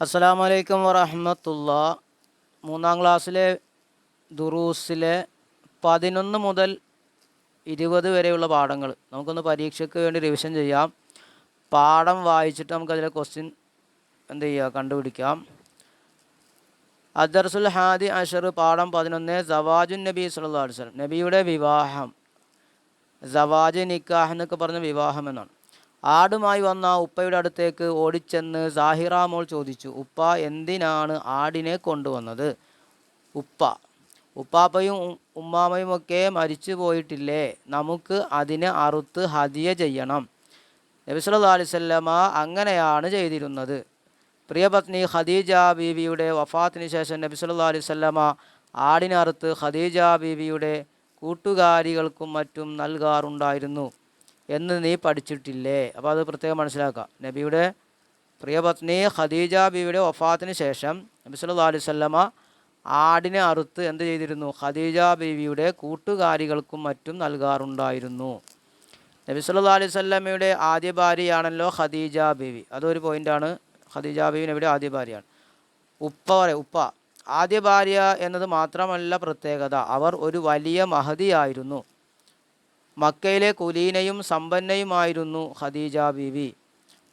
അസ്സലാമു വലൈക്കും വറഹമത്തുള്ള. മൂന്നാം ക്ലാസ്സിലെ ദുറൂസിലെ പതിനൊന്ന് മുതൽ ഇരുപത് വരെയുള്ള പാഠങ്ങൾ. നമുക്കൊന്ന് പരീക്ഷയ്ക്ക് വേണ്ടി റിവിഷൻ ചെയ്യാം. പാഠം വായിച്ചിട്ട് നമുക്കതിലെ ക്വസ്റ്റ്യൻ എന്ത് ചെയ്യുക? കണ്ടുപിടിക്കാം. അദർസുൽ ഹാദി അഷർ പാഠം പതിനൊന്ന് സവാജുൻ നബി വസല്ലം. നബിയുടെ വിവാഹം. സവാജ് നിക്കാഹ് എന്നൊക്കെ പറഞ്ഞ വിവാഹം എന്നാണ്. ആടുമായി വന്ന ഉപ്പയുടെ അടുത്തേക്ക് ഓടിച്ചെന്ന് സാഹിറ മോൾ ചോദിച്ചു ഉപ്പ എന്തിനാണ് ആടിനെ കൊണ്ടുവന്നത്? ഉപ്പ ഉപ്പാപ്പയും ഉമ്മാമയും ഒക്കെ മരിച്ചു പോയിട്ടില്ലേ? നമുക്ക് അതിനെ അറുത്ത് ഹതിയ ചെയ്യണം. നബി സല്ലല്ലാഹു അലൈഹി വസല്ലമ അങ്ങനെയാണ് ചെയ്തിരുന്നത്. പ്രിയപത്നി ഖദീജ ബീവിയുടെ വഫാത്തിന് ശേഷം നബി സല്ലല്ലാഹു അലൈഹി വസല്ലമ ആടിനെ അറുത്ത് ഖദീജ ബീവിയുടെ കൂട്ടുകാരികൾക്കും മറ്റും നൽകാറുണ്ടായിരുന്നു. എന്ന് നീ പഠിച്ചിട്ടില്ലേ? അപ്പോൾ അത് പ്രത്യേകം മനസ്സിലാക്കുക നബിയുടെ പ്രിയപത്നി ഖദീജ ബിയുടെ വഫാത്തിന് ശേഷം നബി സല്ലല്ലാഹു അലൈഹി വസല്ലമ ആടിനെ അറുത്ത് എന്ത് ചെയ്തിരുന്നു? ഖദീജ ബീവിയുടെ കൂട്ടുകാരികൾക്കും മറ്റും നൽകാറുണ്ടായിരുന്നു. നബി സല്ലല്ലാഹു അലൈഹി സ്വല്ലമ്മയുടെ ആദ്യ ഭാര്യയാണല്ലോ ഖദീജ ബീവി. അതൊരു പോയിന്റാണ് ഖദീജ ബീവി നബിയുടെ ആദ്യ ഭാര്യയാണ്. ഉപ്പ പറയും ഉപ്പ ആദ്യ ഭാര്യ എന്നത് മാത്രമല്ല പ്രത്യേകത. അവർ ഒരു വലിയ മഹതിയായിരുന്നു. മക്കയിലെ കുലീനയും സമ്പന്നയുമായിരുന്നു ഖദീജ ബീവി.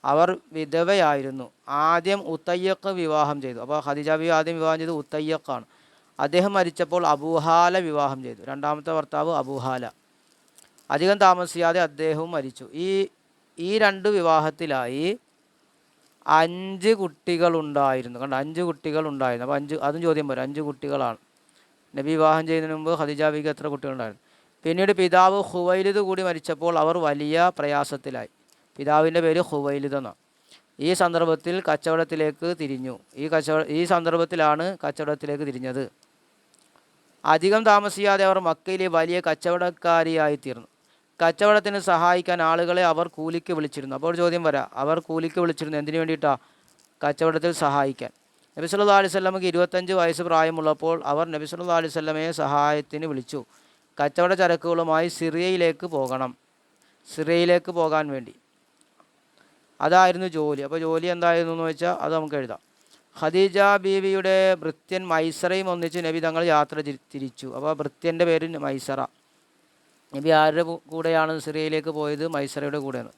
അവർ വിധവയായിരുന്നു. ആദ്യം ഉത്തയ്യക്ക് വിവാഹം ചെയ്തു. അപ്പോൾ ഖദീജ ബീവി ആദ്യം വിവാഹം ചെയ്തത് ഉത്തയ്യക്കാണ്. അദ്ദേഹം മരിച്ചപ്പോൾ അബൂഹാല വിവാഹം ചെയ്തു. രണ്ടാമത്തെ ഭർത്താവ് അബൂഹാല. അധികം താമസിയാതെ അദ്ദേഹവും മരിച്ചു. ഈ ഈ രണ്ട് വിവാഹത്തിലായി അഞ്ച് കുട്ടികളുണ്ടായിരുന്നു. കണ്ട? അഞ്ച് കുട്ടികൾ ഉണ്ടായിരുന്നു അപ്പോൾ അഞ്ച് അതും ചോദ്യം പോരാ. അഞ്ച് കുട്ടികളാണ്. നബി വിവാഹം ചെയ്യുന്നതിന് മുമ്പ് ഖദീജ എത്ര കുട്ടികളുണ്ടായിരുന്നു? പിന്നീട് പിതാവ് ഹുവൈലിദ് കൂടി മരിച്ചപ്പോൾ അവർ വലിയ പ്രയാസത്തിലായി. പിതാവിന്റെ പേര് ഹുവൈലിദ് എന്നാണ്. ഈ സന്ദർഭത്തിൽ കച്ചവടത്തിലേക്ക് തിരിഞ്ഞു. ഈ കച്ചവട ഈ സന്ദർഭത്തിലാണ് കച്ചവടത്തിലേക്ക് തിരിഞ്ഞത്. അധികം താമസിയാതെ അവർ മക്കയിലെ വലിയ കച്ചവടക്കാരിയായി തീർന്നു. കച്ചവടത്തിന് സഹായിക്കാൻ ആളുകളെ അവർ കൂലിക്ക് വിളിച്ചിരുന്നു. അപ്പോൾ ചോദ്യം വരാം അവർ കൂലിക്ക് വിളിച്ചിരുന്നു. എന്തിനു വേണ്ടിയിട്ടാണ് കച്ചവടത്തിൽ സഹായിക്കാൻ? നബി സല്ലല്ലാഹു അലൈഹി ഇരുപത്തഞ്ച് വയസ്സ് പ്രായമുള്ളപ്പോൾ അവർ നബി സല്ലല്ലാഹു അലൈഹി സഹായത്തിന് വിളിച്ചു. കച്ചവട ചരക്കുകളുമായി സിറിയയിലേക്ക് പോകണം. സിറിയയിലേക്ക് പോകാൻ വേണ്ടി. അതായിരുന്നു ജോലി. അപ്പോൾ ജോലി എന്തായിരുന്നു എന്ന് വെച്ചാൽ അത് നമുക്ക് എഴുതാം. ഖദീജ ബീവിയുടെ ഭൃത്യൻ മൈസറയും ഒന്നിച്ച് നബി തങ്ങൾ യാത്ര തിരിച്ചു. അപ്പോൾ ഭൃത്യന്റെ പേര് മൈസറ. നബി ആരുടെ കൂടെയാണ് സിറിയയിലേക്ക് പോയത്? മൈസറയുടെ കൂടെയാണ്.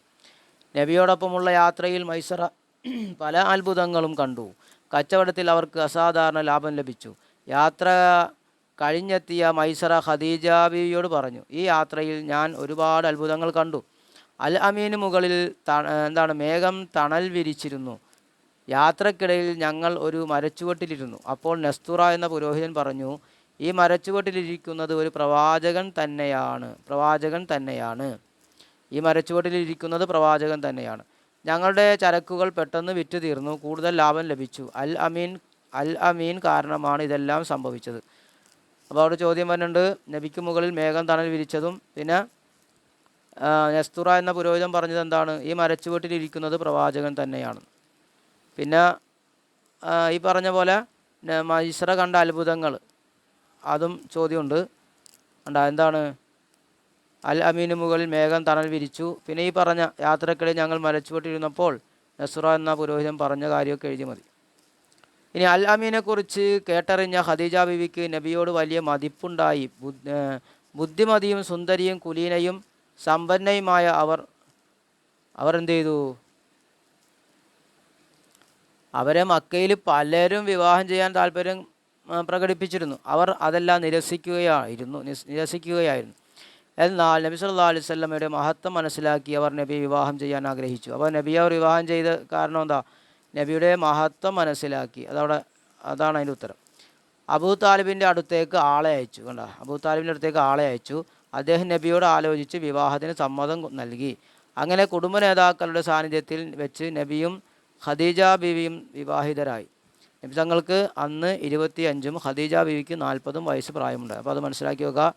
നബിയോടൊപ്പമുള്ള യാത്രയിൽ മൈസറ പല അത്ഭുതങ്ങളും കണ്ടു. കച്ചവടത്തിൽ അവർക്ക് അസാധാരണ ലാഭം ലഭിച്ചു. യാത്ര കഴിഞ്ഞെത്തിയ മൈസറ ഖദീജ ബീവിയോട് പറഞ്ഞു ഈ യാത്രയിൽ ഞാൻ ഒരുപാട് അത്ഭുതങ്ങൾ കണ്ടു. അൽ അമീന് മുകളിൽ എന്താണ് മേഘം തണൽ വിരിച്ചിരുന്നു. യാത്രക്കിടയിൽ ഞങ്ങൾ ഒരു മരച്ചുവട്ടിലിരുന്നു. അപ്പോൾ നസ്തുറ എന്ന പുരോഹിതൻ പറഞ്ഞു ഈ മരച്ചുവട്ടിലിരിക്കുന്നത് ഒരു പ്രവാചകൻ തന്നെയാണ് പ്രവാചകൻ തന്നെയാണ്. ഈ മരച്ചുവട്ടിലിരിക്കുന്നത് പ്രവാചകൻ തന്നെയാണ്. ഞങ്ങളുടെ ചരക്കുകൾ പെട്ടെന്ന് വിറ്റുതീർന്നു കൂടുതൽ ലാഭം ലഭിച്ചു. അൽ അമീൻ അൽ അമീൻ കാരണമാണ് ഇതെല്ലാം സംഭവിച്ചത്. അപ്പോൾ അവിടെ ചോദ്യം വരുന്നുണ്ട്. നബിക്ക് മുകളിൽ മേഘം തണൽ വിരിച്ചതും പിന്നെ നെസ്തുറ എന്ന പുരോഹിതൻ പറഞ്ഞത് എന്താണ്? ഈ മരച്ചുവട്ടിലിരിക്കുന്നത് പ്രവാചകൻ തന്നെയാണ്. പിന്നെ ഈ പറഞ്ഞ പോലെ മൈസ്ര കണ്ട അത്ഭുതങ്ങൾ. അതും ചോദ്യമുണ്ട്. ഉണ്ടാ എന്താണ്? അൽ അമീന് മുകളിൽ മേഘം തണൽ വിരിച്ചു. പിന്നെ ഈ പറഞ്ഞ യാത്രക്കിടെ ഞങ്ങൾ മരച്ചുവട്ടിരുന്നപ്പോൾ നസുറ എന്ന പുരോഹിതൻ പറഞ്ഞ കാര്യമൊക്കെ എഴുതി മതി. ഇനി അൽ അമീനെ കുറിച്ച് കേട്ടറിഞ്ഞ ഖദീജ ബിവിക്ക് നബിയോട് വലിയ മതിപ്പുണ്ടായി. ബുദ്ധ- ബുദ്ധിമതിയും സുന്ദരിയും കുലീനയും സമ്പന്നയുമായ അവർ അവർ എന്ത് ചെയ്തു? അവരെ മക്കയിൽ പലരും വിവാഹം ചെയ്യാൻ താല്പര്യം പ്രകടിപ്പിച്ചിരുന്നു. അവർ അതെല്ലാം നിരസിക്കുകയായിരുന്നു നിരസിക്കുകയായിരുന്നു. എന്നാൽ നബി സല്ലാ അലൈഹി സ്വല്ലമയുടെ മഹത്വം മനസ്സിലാക്കി അവർ നബിയെ വിവാഹം ചെയ്യാൻ ആഗ്രഹിച്ചു. അപ്പോൾ നബിയെ അവർ വിവാഹം ചെയ്ത കാരണം എന്താ? നബിയുടെ മഹത്വം മനസ്സിലാക്കി. അതവിടെ അതാണ് അതിന്റെ ഉത്തരം. അബൂ താലിബിന്റെ അടുത്തേക്ക് ആളെ അയച്ചു കണ്ട? അബൂ താലിബിന്റെ അടുത്തേക്ക് ആളെ അയച്ചു. അദ്ദേഹം നബിയോട് ആലോചിച്ച് വിവാഹത്തിന് സമ്മതം നൽകി. അങ്ങനെ കുടുംബ നേതാക്കളുടെ സാന്നിധ്യത്തിൽ വെച്ച് നബിയും ഖദീജ ബിവിയും വിവാഹിതരായി. നബി തങ്ങൾക്ക് അന്ന് ഇരുപത്തി അഞ്ചും ഖദീജ ബിവിക്ക് നാൽപ്പതും വയസ്സ് പ്രായമുണ്ട്. അപ്പോൾ അത് മനസ്സിലാക്കി വെക്കുക.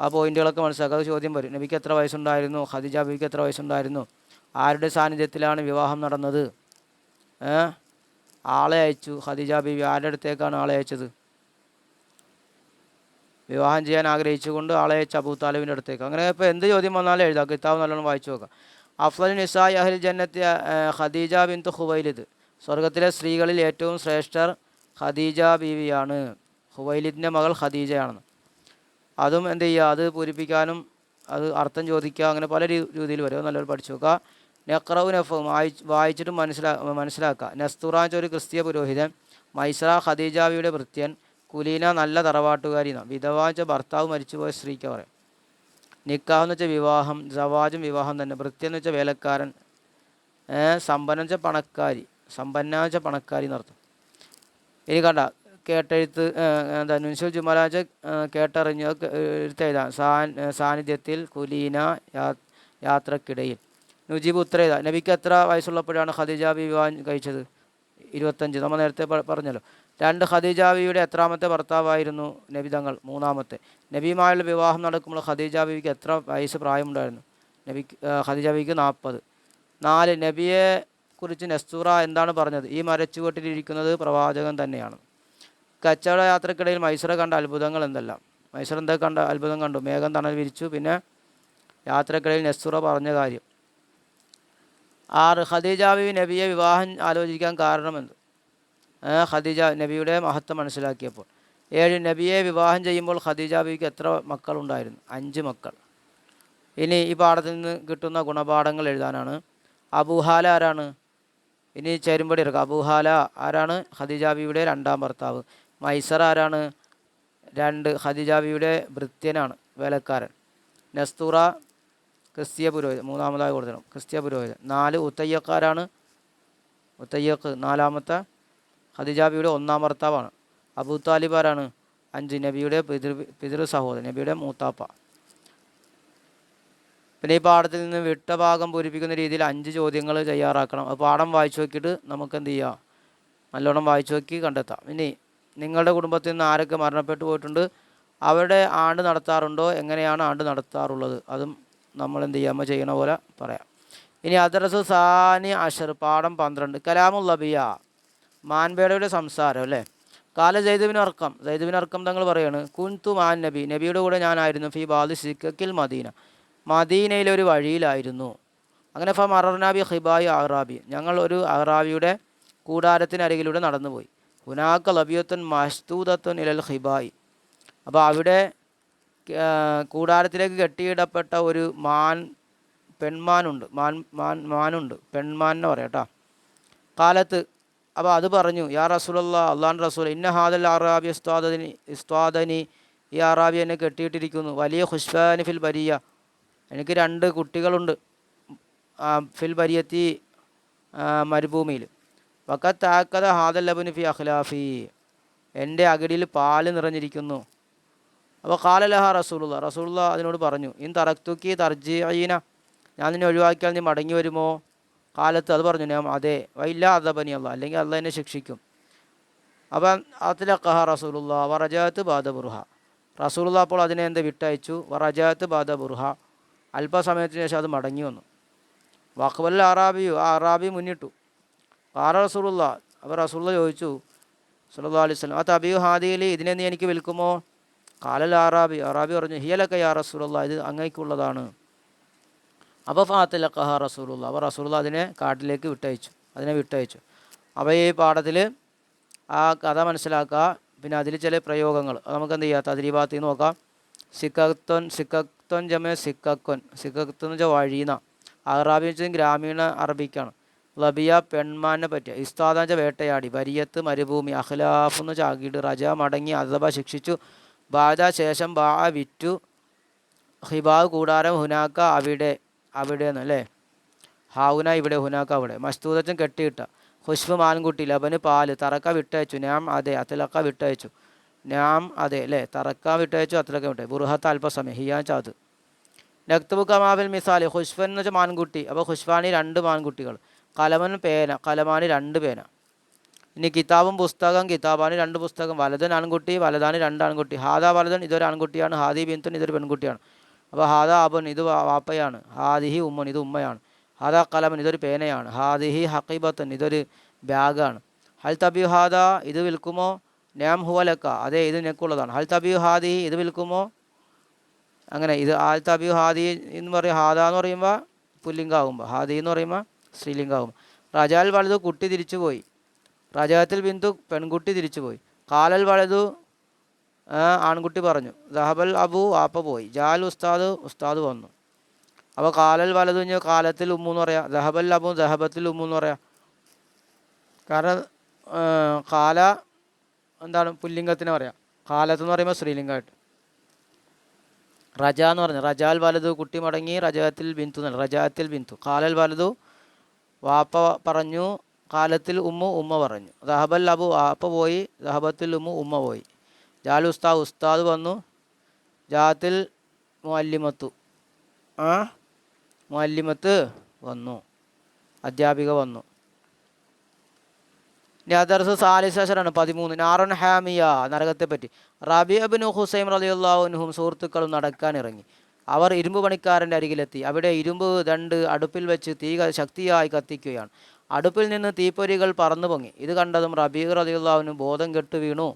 ആ പോയിന്റുകളൊക്കെ മനസ്സിലാക്കുക. അത് ചോദ്യം വരും. നബിക്ക് എത്ര വയസ്സുണ്ടായിരുന്നു? ഖദീജ ബിവിക്ക് എത്ര വയസ്സുണ്ടായിരുന്നു? ആരുടെ സാന്നിധ്യത്തിലാണ് വിവാഹം നടന്നത്? ആളെ അയച്ചു. ഖദീജ ബീവി ആരുടെ അടുത്തേക്കാണ് ആളെ അയച്ചത്? വിവാഹം ചെയ്യാൻ ആഗ്രഹിച്ചുകൊണ്ട് ആളെ അയച്ച അബൂ താലിബിന്റെ അടുത്തേക്ക്. അങ്ങനെ ഇപ്പോൾ എന്ത് ചോദ്യം വന്നാലും എഴുതാം. കിതാബ് നല്ലോണം വായിച്ചു നോക്കാം. അഫ്ലൽ നിസായ് അഹ്ലിൽ ജന്നത്ത് ഖദീജ ബിന്തു ഹുവൈലിദ് സ്വർഗത്തിലെ സ്ത്രീകളിൽ ഏറ്റവും ശ്രേഷ്ഠർ ഖദീജ ബീവിയാണ്. ഹുവൈലിദിന്റെ മകൾ ഖദീജയാണെന്ന്. അതും എന്ത് ചെയ്യുക? അത് പൂരിപ്പിക്കാനും അത് അർത്ഥം ചോദിക്കുക. അങ്ങനെ പല രീതിയിൽ വരും. നല്ലൊരു പഠിച്ചു നോക്കുക. നെക്രവ് വായി വായിച്ചിട്ട് മനസ്സിലാ മനസ്സിലാക്കുക. നസ്തുറാജ് ഒരു ക്രിസ്തീയ പുരോഹിതൻ മൈസറ ഖദീജാവിയുടെ ഭൃത്യൻ കുലീന നല്ല തറവാട്ടുകാരി എന്നാണ് വിധവാച്ച ഭർത്താവ് മരിച്ചുപോയ സ്ത്രീക്ക് പറയും. നിക്കാഹ് എന്ന് വെച്ചാൽ വിവാഹം ജവാജും വിവാഹം തന്നെ. ഭൃത്യൻ എന്ന് വെച്ചാൽ വേലക്കാരൻ സമ്പന്ന പണക്കാരി സമ്പന്ന പണക്കാരി എന്നർത്ഥം. ഇനി കണ്ട കേട്ടെഴുത്ത് എന്താ നുൻസുൽ ജുമലാജ കേട്ടറിഞ്ഞ് എഴുത്തെഴുതാം സാൻ സാന്നിധ്യത്തിൽ കുലീന യാത്രക്കിടയിൽ. നുജീബ് ഉത്രേത. നബിക്ക് എത്ര വയസ്സുള്ളപ്പോഴാണ് ഖദീജ ബി വിവാഹം കഴിച്ചത്? ഇരുപത്തഞ്ച്. നമ്മൾ നേരത്തെ പറഞ്ഞല്ലോ. രണ്ട് ഖദീജ ബിയുടെ എത്രാമത്തെ ഭർത്താവായിരുന്നു നബി തങ്ങൾ മൂന്നാമത്തെ. നബിയുമായുള്ള വിവാഹം നടക്കുമ്പോൾ ഖദീജ എത്ര വയസ്സ് പ്രായമുണ്ടായിരുന്നു? നബി ഖദീജ നാൽപ്പത്. നാല് നബിയെ കുറിച്ച് നെസ്തൂറ എന്താണ് പറഞ്ഞത്? ഈ മരച്ചുവട്ടിലിരിക്കുന്നത് പ്രവാചകൻ തന്നെയാണ്. കച്ചവട യാത്രക്കിടയിൽ മൈസൂർ കണ്ട അത്ഭുതങ്ങൾ എന്തെല്ലാം? മൈസൂർ എന്താ കണ്ട അത്ഭുതം കണ്ടു. മേഘം തണൽ വിരിച്ചു. പിന്നെ യാത്രക്കിടയിൽ നെസ്തൂറ പറഞ്ഞ കാര്യം. ആറ് ഖദീജ ബിബി നബിയെ വിവാഹം ആലോചിക്കാൻ കാരണമെന്ത്? ഖദീജ നബിയുടെ മഹത്വം മനസ്സിലാക്കിയപ്പോൾ. ഏഴ് നബിയെ വിവാഹം ചെയ്യുമ്പോൾ ഖദീജ ബിബിക്ക് എത്ര മക്കളുണ്ടായിരുന്നു? അഞ്ച് മക്കൾ. ഇനി ഈ പാഠത്തിൽ നിന്ന് കിട്ടുന്ന ഗുണപാഠങ്ങൾ എഴുതാനാണ്. അബൂഹാല ആരാണ്? ഇനി ചേരുമ്പടി ഇറക്കുക അബൂഹാല ആരാണ്? ഖദീജ ബിയുടെ രണ്ടാം ഭർത്താവ്. മൈസർ ആരാണ്? രണ്ട് ഖദീജ ബിയുടെ ഭൃത്യനാണ് വേലക്കാരൻ. നസ്തൂറ ക്രിസ്തീയ പുരോഹിതൻ മൂന്നാമതായി കൊടുക്കണം ക്രിസ്തീയ പുരോഹിതൻ നാല് ഉത്തയ്യക്കാരാണ്. ഉത്തയ്യക്ക് നാലാമത്തെ ഹദിജാബിയുടെ ബിയുടെ ഒന്നാം ഭർത്താവാണ്. അബൂ താലിബാരാണ്. അഞ്ച് നബിയുടെ പിതൃ പിതൃ സഹോദരൻ നബിയുടെ മൂത്താപ്പ. പിന്നെ ഈ പാഠത്തിൽ നിന്ന് വിട്ട ഭാഗം പൂരിപ്പിക്കുന്ന രീതിയിൽ അഞ്ച് ചോദ്യങ്ങൾ തയ്യാറാക്കണം. അത് പാഠം വായിച്ചു നോക്കിയിട്ട് നമുക്ക് എന്ത് ചെയ്യാം? നല്ലോണം വായിച്ചു നോക്കി കണ്ടെത്താം. ഇനി നിങ്ങളുടെ കുടുംബത്തിൽ നിന്ന് ആരൊക്കെ മരണപ്പെട്ടു പോയിട്ടുണ്ട്? അവരുടെ ആണ്ട് നടത്താറുണ്ടോ? എങ്ങനെയാണ് ആണ്ട് നടത്താറുള്ളത്? അതും നമ്മൾ എന്ത് ചെയ്യാമോ ചെയ്യണ പോലെ പറയാം. ഇനി അദ്രസ് സാനി അഷർ പാഠം പന്ത്രണ്ട്. കലാമുല്ലബിയ മാൻപേടയുടെ സംസാരം അല്ലേ? കാല ജൈദബിൻ അർക്കം ജൈദബിൻ അർക്കം തങ്ങൾ പറയാണ് കുൻതു മാൻ നബി. നബിയുടെ കൂടെ ഞാനായിരുന്നു ഫി ബാദ് സിക്കക്കിൽ മദീന. മദീനയിലെ ഒരു വഴിയിലായിരുന്നു. അങ്ങനെ ഫ മറർനാബി ഹിബായി അഹ്റാബി. ഞങ്ങൾ ഒരു അഹ്റാബിയുടെ കൂടാരത്തിനരികിലൂടെ നടന്നുപോയി. ഹുനാക്ക ലബിയത്തൻ മസ്തൂദത്തുൻ ഇലൽ ഹിബായി അപ്പോൾ അവിടെ കൂടാരത്തിലേക്ക് കെട്ടിയിടപ്പെട്ട ഒരു മാൻ പെൺമാനുണ്ട്. മാൻ മാൻ മാനുണ്ട്. പെൺമാൻ എന്ന് പറയാം കേട്ടോ. കാലത്ത് അപ്പോൾ അത് പറഞ്ഞു യാ റസൂലല്ല അള്ളാൻ റസൂൽ ഇന്ന ഹാദൽ അറാബി ഇസ്താദനി ഇസ്താദനി ഈ അറാബി എന്നെ കെട്ടിയിട്ടിരിക്കുന്നു. വലിയ ഖുഷ്ബാനി ഫിൽ ബരിയ. എനിക്ക് രണ്ട് കുട്ടികളുണ്ട് ഫിൽ ബരിയത്തി മരുഭൂമിയിൽ. വക്കത്താക്കത ഹാദൽ ലബുനി ഫി അഖ്ലാഫി. എന്റെ അകിടിയിൽ പാൽ നിറഞ്ഞിരിക്കുന്നു. അപ്പോൾ കാലലഹ റസൂലുള്ള റസൂലുള്ള അതിനോട് പറഞ്ഞു ഇൻ തറക്തുക്കി തർജീന ഞാൻ നിന്നെ ഒഴിവാക്കിയാൽ നീ മടങ്ങി വരുമോ? കാലത്ത് അത് പറഞ്ഞു ഞാൻ അതെ വൈല്ല അദബനി അല്ല അല്ലെങ്കിൽ അല്ല എന്നെ ശിക്ഷിക്കും. അപ്പം അതിലക്കഹ റസൂലുള്ള വറജാത്ത് ബാദ ബുർഹ. റസൂലുള്ള അപ്പോൾ അതിനെ എന്ത് വിട്ടയച്ചു? വറജാത്ത് ബാദ ബുർഹ. അല്പസമയത്തിന് ശേഷം അത് മടങ്ങി വന്നു. വഖബൽ അറാബിയു ആ അറാബി മുന്നിട്ടു. കാറ റസൂലുള്ള അപ്പോൾ റസൂള്ള ചോദിച്ചു സുല്ലാ അലൈഹി ആ തബിയു ഹാദിയിൽ ഇതിനെ നീ എനിക്ക് വിൽക്കുമോ? കാലൽ ആറാബി ആറാബി പറഞ്ഞു ഹിയലക്ക യാ റസൂലുള്ള? ഇത് അങ്ങേക്കുള്ളതാണ് അപ്പോൾ ഫാത്തിലക്കഹ റസൂലുള്ള. അവർ റസൂലുള്ള അതിനെ കാട്ടിലേക്ക് വിട്ടയച്ചു അതിനെ വിട്ടയച്ചു. അപ്പോൾ ഈ പാഠത്തിൽ ആ കഥ മനസ്സിലാക്കുക പിന്നെ അതിൽ ചില പ്രയോഗങ്ങൾ. നമുക്ക് എന്ത് ചെയ്യാം? തദ്രീഭാഗത്ത് നോക്കാം. സിക്കത്വൻ സിക്കത്വൻ ജമ സിക്കക്വൻ സിക്കത്വൻ എന്ന് വെച്ചാൽ വഴീന അറാബി വെച്ചാൽ ഗ്രാമീണ അറബിക്കാണ്. ലബിയ പെൺമാനെ പറ്റിയ. ഇസ്താദ വെച്ചാൽ വേട്ടയാടി. വരിയത്ത് മരുഭൂമി. അഖ്ലാഫ് എന്ന് വെച്ചാൽ അകിട് റജ മടങ്ങി അഥവാ ശിക്ഷിച്ചു. ബാധ ശേഷം ബാ വിറ്റു. ഹിബാവ് കൂടാരം ഹുനാക്ക അവിടെ അവിടെ നിന്ന് അല്ലേ? ഹാവുന ഇവിടെ ഹുനാക്ക അവിടെ. മസ്തൂദച്ചൻ കെട്ടിയിട്ട. ഖുഷ്ബു മാൻകുട്ടി ലബന് പാൽ തറക്ക വിട്ടയച്ചു നാം അതെ അത്തിലക്ക വിട്ടയച്ചു. നാം അതെ അല്ലേ? തറക്ക വിട്ടയച്ചു അത്തിലക്ക വിട്ടയച്ചു. ബുർഹത്ത് അല്പസമയം ഹിയാൻ ചാത് നക്തബു കമാബിൽ മിസാലി ഖുഷ്ഫൻ എന്ന് വെച്ചാൽ മാൻകുട്ടി. അപ്പോൾ ഖുഷ്ഫാനി രണ്ട് മാൻകുട്ടികൾ. കലമൻ പേന കലമാനി രണ്ട് പേന. ഇനി കിതാബും പുസ്തകം കിതാബാണ് രണ്ട് പുസ്തകം. വലതൻ ആൺകുട്ടി വലതാണ് രണ്ട് ആൺകുട്ടി ഹാദ വലതൻ ഇതൊരു ആൺകുട്ടിയാണ് ഹാദി ബിന്തുൻ ഇതൊരു പെൺകുട്ടിയാണ്. അപ്പോൾ ഹാദ അബൻ ഇത് വാപ്പയാണ്. ഹാദിഹി ഉമ്മൻ ഇത് ഉമ്മയാണ്. ഹാദ കലമൻ ഇതൊരു പേനയാണ്. ഹാദിഹി ഹക്കീബത്തൻ ഇതൊരു ബാഗാണ്. ഹൽ തബി ഹാദ ഇത് വിൽക്കുമോ? നാം ഹുവലക്ക അതെ ഇത് നിനക്കുള്ളതാണ്. ഹൽ തബി ഹാദിഹി ഇത് വിൽക്കുമോ? അങ്ങനെ ഇത് ആൽ തബി ഹാദി എന്ന് പറയും ഹാദ എന്ന് പറയുമ്പോൾ പുല്ലിംഗാകുമ്പോൾ ഹാദി എന്ന് പറയുമ്പോൾ സ്ത്രീലിംഗാകുമ്പോൾ റജാൽ വലുത് കുട്ടി തിരിച്ചു പോയി റജാത്തിൽ ബിന്ദു പെൺകുട്ടി തിരിച്ചുപോയി കാലൽ വലതു ആ, ആൺകുട്ടി പറഞ്ഞു. ദഹബൽ അബു വാപ്പ പോയി. ജാൽ ഉസ്താദ് ഉസ്താദ് വന്നു. അപ്പോൾ കാലൽ വലതു കഴിഞ്ഞാൽ കാലത്തിൽ ഉമ്മു എന്ന് പറയാം. ദഹബൽ അബു ദഹബത്തിൽ ഉമ്മു എന്ന് പറയാം. കാരണം കാല എന്താണ് പുല്ലിംഗത്തിന് പറയാം. കാലത്ത് എന്ന് പറയുമ്പോൾ സ്ത്രീലിംഗമായിട്ട് റജ എന്ന് പറഞ്ഞു. റജാൽ വലതു കുട്ടി മടങ്ങി റജാത്തിൽ ബിന്ദു എന്നല്ല റജാത്തിൽ ബിന്ദു. കാലൽ വലതു വാപ്പ പറഞ്ഞു കാലത്തിൽ ഉമ്മു ഉമ്മ പറഞ്ഞു. ദഹബൽ അബു അപ്പ പോയി ദഹബത്തിൽ ഉമ്മു ഉമ്മ പോയി. ജാൽ ഉസ്താ ഉസ്താദ് വന്നു. ജാത്തിൽ മുഅല്ലിമത്തു. ആ? മുല്ലിമത്ത് വന്നു. അധ്യാപിക വന്നു. നദർസ് സാലിസാണ് പതിമൂന്ന്. നാറൻ ഹാമിയ നരകത്തെ പറ്റി റബിഅബിൻ ഹുസൈം റലിയുള്ളാഹുനും സുഹൃത്തുക്കളും നടക്കാൻ ഇറങ്ങി. അവർ ഇരുമ്പ് പണിക്കാരന്റെ അരികിലെത്തി. അവിടെ ഇരുമ്പ് ദണ്ട് അടുപ്പിൽ വെച്ച് തീ ശക്തിയായി കത്തിക്കുകയാണ്. അടുപ്പിൽ നിന്ന് തീപ്പൊരികൾ പറന്നു പൊങ്ങി ഇത് കണ്ടതും റബീഖ് റലിയുള്ളാഹുനും ബോധം കെട്ടു വീണു.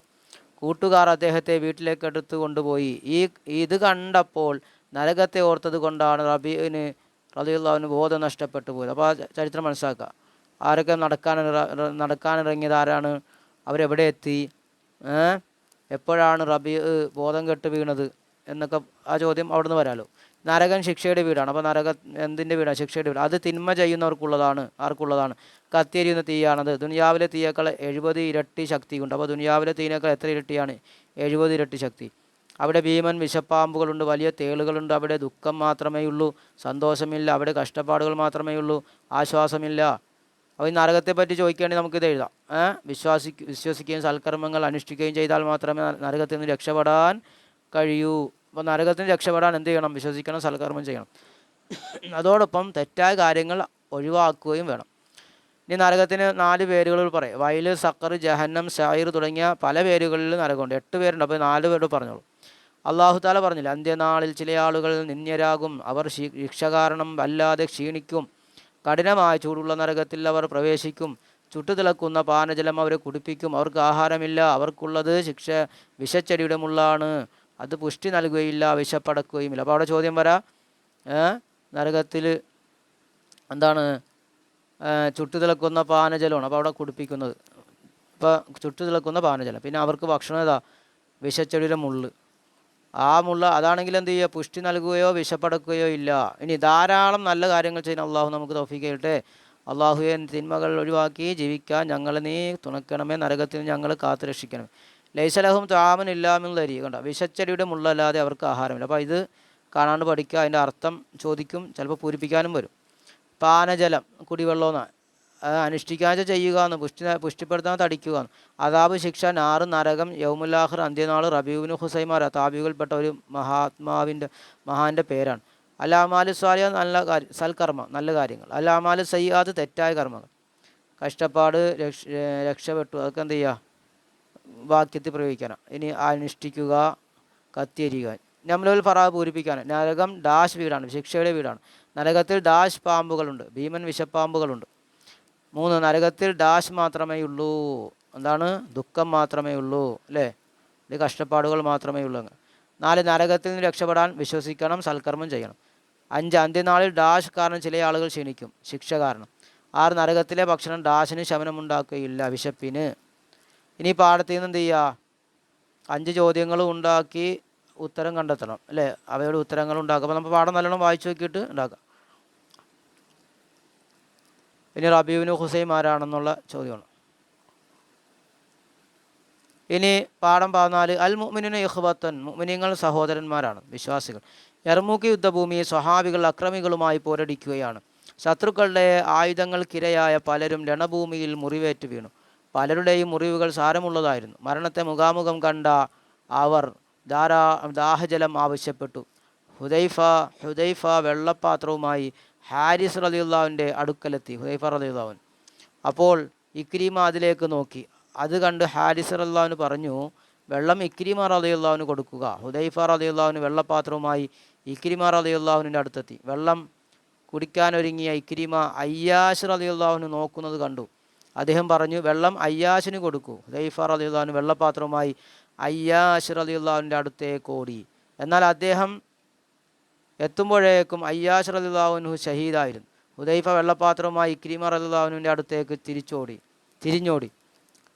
കൂട്ടുകാർ അദ്ദേഹത്തെ വീട്ടിലേക്ക് എടുത്തു കൊണ്ടുപോയി. ഈ ഇത് കണ്ടപ്പോൾ നരകത്തെ ഓർത്തത് കൊണ്ടാണ് റബീന് റലിയുള്ളാഹുവിന് ബോധം നഷ്ടപ്പെട്ടു പോയത്. അപ്പോൾ ആ ചരിത്രം മനസ്സിലാക്കുക. ആരൊക്കെ നടക്കാൻ നടക്കാനിറങ്ങിയത് ആരാണ്? അവരെവിടെ എത്തി? എപ്പോഴാണ് റബി ബോധം കെട്ട് വീണത്? എന്നൊക്കെ ആ ചോദ്യം അവിടെ നിന്ന് വരാമല്ലോ നരകൻ ശിക്ഷയുടെ വീടാണ്. അപ്പോൾ നരക എന്തിന്റെ വീടാണ് ശിക്ഷയുടെ വീട്. അത് തിന്മ ചെയ്യുന്നവർക്കുള്ളതാണ് ആർക്കുള്ളതാണ്. കത്തിയെരിയുന്ന തീയാണത്. ദുനിയാവിലെ തീയേക്കാൾ എഴുപത് ഇരട്ടി ശക്തി ശക്തിയുണ്ട്. അപ്പോൾ ദുനിയാവിലെ തീയേക്കാൾ എത്ര ഇരട്ടിയാണ്? എഴുപത് ഇരട്ടി ശക്തി. അവിടെ ഭീമൻ വിഷപ്പാമ്പുകളുണ്ട് വലിയ തേളുകളുണ്ട്. അവിടെ ദുഃഖം മാത്രമേ ഉള്ളൂ സന്തോഷമില്ല. അവിടെ കഷ്ടപ്പാടുകൾ മാത്രമേ ഉള്ളൂ ആശ്വാസമില്ല. അപ്പോൾ ഈ നരകത്തെപ്പറ്റി ചോദിക്കുകയാണെങ്കിൽ നമുക്കിത് എഴുതാം. വിശ്വാസി വിശ്വസിക്കുകയും സൽക്കർമ്മങ്ങൾ അനുഷ്ഠിക്കുകയും ചെയ്താൽ മാത്രമേ നരകത്തിൽ നിന്ന് രക്ഷപ്പെടാൻ കഴിയൂ. അപ്പോൾ നരകത്തിന് രക്ഷപ്പെടാൻ എന്ത് ചെയ്യണം? വിശ്വസിക്കണം സൽക്കർമ്മം ചെയ്യണം. അതോടൊപ്പം തെറ്റായ കാര്യങ്ങൾ ഒഴിവാക്കുകയും വേണം. ഇനി നരകത്തിന് നാല് പേരുകൾ പറയും. വയൽ സക്കർ ജഹന്നം ഷായിർ തുടങ്ങിയ പല പേരുകളിൽ നരകമുണ്ട്. എട്ട് പേരുണ്ട്. അപ്പോൾ നാല് പേരോട് പറഞ്ഞോളൂ. അള്ളാഹു താല പറഞ്ഞില്ല അന്ത്യനാളിൽ ചില ആളുകൾ നിന്ദ്യരാകും. അവർ ശിക്ഷ കാരണം വല്ലാതെ ക്ഷീണിക്കും. കഠിനമായ ചൂടുള്ള നരകത്തിൽ അവർ പ്രവേശിക്കും. ചുട്ടുതിളക്കുന്ന പാനജലം അവരെ കുടിപ്പിക്കും. അവർക്ക് ആഹാരമില്ല. അവർക്കുള്ളത് ശിക്ഷ വിഷച്ചെടിയുടെ മുള്ളാണ്. അത് പുഷ്ടി നൽകുകയില്ല വിശപ്പടക്കുകയുമില്ല. അപ്പോൾ അവിടെ ചോദ്യം വരാ നരകത്തിൽ എന്താണ് ചുട്ടു ചുട്ടുതിളക്കുന്ന പാനജലമാണ് അപ്പോൾ അവിടെ കുടിപ്പിക്കുന്നത്. ഇപ്പോൾ ചുട്ടുതിളക്കുന്ന പാനജലം. പിന്നെ അവർക്ക് ഭക്ഷണം ഏതാ? വിഷച്ചെടിയുടെ മുള്ള്. ആ മുള്ള അതാണെങ്കിൽ എന്ത് ചെയ്യുക? പുഷ്ടി നൽകുകയോ വിശപ്പടക്കുകയോ ഇല്ല. ഇനി ധാരാളം നല്ല കാര്യങ്ങൾ ചെയ്യുന്ന അള്ളാഹു നമുക്ക് തോഫിക്കട്ടെ അള്ളാഹുവെ തിന്മകൾ ഒഴിവാക്കി ജീവിക്കാൻ ഞങ്ങളെ നീ തുണക്കണമേ നരകത്തിൽ ഞങ്ങൾ കാത്തു രക്ഷിക്കണമേ ലൈസലഹും താമൻ ഇല്ലാമെന്നുള്ളരി കണ്ട? വിഷച്ചെടിയുടെ മുള്ളല്ലാതെ അവർക്ക് ആഹാരമില്ല. അപ്പോൾ ഇത് കാണാണ്ട് പഠിക്കുക അതിന്റെ അർത്ഥം ചോദിക്കും ചിലപ്പോൾ പൂരിപ്പിക്കാനും വരും. പാനജലം കുടിവെള്ളമെന്ന് അനുഷ്ഠിക്കാതെ ചെയ്യുക എന്ന് പുഷ്ടി പുഷ്ടിപ്പെടുത്താൻ തടിക്കുക അതാബ് ശിക്ഷ നാറ് നരകം യൗമുല്ലാഹർ അന്ത്യനാൾ റബീബിന് ഹുസൈമാർ താബികളിൽപ്പെട്ട ഒരു മഹാത്മാവിന്റെ മഹാന്റെ പേരാണ്. അലാമാലു സ്വാലിയ നല്ല കാര്യം സൽക്കർമ്മം നല്ല കാര്യങ്ങൾ. അലാമാലു സയ്യാദ് തെറ്റായ കർമ്മങ്ങൾ. കഷ്ടപ്പാട് രക്ഷ രക്ഷപ്പെട്ടു. അതൊക്കെ എന്ത് ചെയ്യുക? വാക്യത്തിൽ പ്രയോഗിക്കാനോ ഇനി അനുഷ്ഠിക്കുക കത്തിയരിയുക നമ്മളിൽ ഫറാ പൂരിപ്പിക്കാൻ നരകം ഡാഷ് വീടാണ് ശിക്ഷയുടെ വീടാണ്. നരകത്തിൽ ഡാഷ് പാമ്പുകളുണ്ട് ഭീമൻ വിഷപ്പാമ്പുകളുണ്ട്. മൂന്ന് നരകത്തിൽ ഡാഷ് മാത്രമേ ഉള്ളൂ. എന്താണ്? ദുഃഖം മാത്രമേ ഉള്ളൂ അല്ലേ? ഇത് കഷ്ടപ്പാടുകൾ മാത്രമേ ഉള്ളൂ നാല് നരകത്തിൽ നിന്ന് രക്ഷപ്പെടാൻ വിശ്വസിക്കണം സൽക്കർമ്മം ചെയ്യണം. അഞ്ച് അന്ത്യനാളിൽ ഡാഷ് കാരണം ചില ആളുകൾ ക്ഷണിക്കും ശിക്ഷ കാരണം. ആറ് നരകത്തിലെ ഭക്ഷണം ഡാഷിന് ശമനമുണ്ടാക്കുകയില്ല വിശപ്പിന്. ഇനി പാഠത്തിൽ നിന്ന് എന്ത് ചെയ്യുക അഞ്ച് ചോദ്യങ്ങൾ ഉണ്ടാക്കി ഉത്തരം കണ്ടെത്തണം അല്ലേ? അവയുടെ ഉത്തരങ്ങൾ ഉണ്ടാക്കുക അപ്പോൾ നമ്മൾ പാഠം നല്ലോണം വായിച്ചു നോക്കിയിട്ട് ഉണ്ടാക്കാം. ഇനി റബീബിന് ഹുസൈൻ ആരാണെന്നുള്ള ചോദ്യമാണ്. ഇനി പാഠം പതിനാല് അൽ മുഅ്മിനു ഇഹ്ബത്തൻ മുഅ്മിനീങ്ങൾ സഹോദരന്മാരാണ് വിശ്വാസികൾ. യർമൂക്ക് യുദ്ധഭൂമിയെ സ്വഹാബികൾ അക്രമികളുമായി പോരടിക്കുകയാണ്. ശത്രുക്കളുടെ ആയുധങ്ങൾക്കിരയായ പലരും രണഭൂമിയിൽ മുറിവേറ്റ് വീണു. പലരുടെയും മുറിവുകൾ സാരമുള്ളതായിരുന്നു. മരണത്തെ മുഖാമുഖം കണ്ട അവർ ധാരാ ദാഹജലം ആവശ്യപ്പെട്ടു. ഹുദൈഫ ഹുദൈഫ വെള്ളപ്പാത്രവുമായി ഹാരിസ് റലിയുള്ളാവിന്റെ അടുക്കലെത്തി ഹുദൈഫ റലിയുള്ളാവൻ അപ്പോൾ ഇക്രീമ അതിലേക്ക് നോക്കി. അത് കണ്ട് ഹാരിസ് റലിയുള്ളാവിന് പറഞ്ഞു വെള്ളം ഇക്രീമ റലിയുള്ളാവിന് കൊടുക്കുക. ഹുദൈഫ റലിയുള്ളാവിന് വെള്ളപ്പാത്രവുമായി ഇക്രീമ റലിയുള്ളാവിന്റെ അടുത്തെത്തി. വെള്ളം കുടിക്കാനൊരുങ്ങിയ ഇക്രീമ അയ്യാഷ് റലിയുള്ളാവിന് നോക്കുന്നത് കണ്ടു. അദ്ദേഹം പറഞ്ഞു വെള്ളം അയ്യാശിന് കൊടുക്കൂ. ഹുദൈഫ റലിയുള്ളാവിന് വെള്ളപാത്രവുമായി അയ്യാശ് റലിയുള്ളാവിന്റെ അടുത്തേക്ക് ഓടി. എന്നാൽ അദ്ദേഹം എത്തുമ്പോഴേക്കും അയ്യാശ് റലിയുള്ളാവുനു ഷഹീദായിരുന്നു. ഹുദൈഫ വെള്ളപാത്രവുമായി ഇക്രീമ റലിയുള്ളാവിന്റെ അടുത്തേക്ക് തിരിച്ചോടി തിരിഞ്ഞോടി.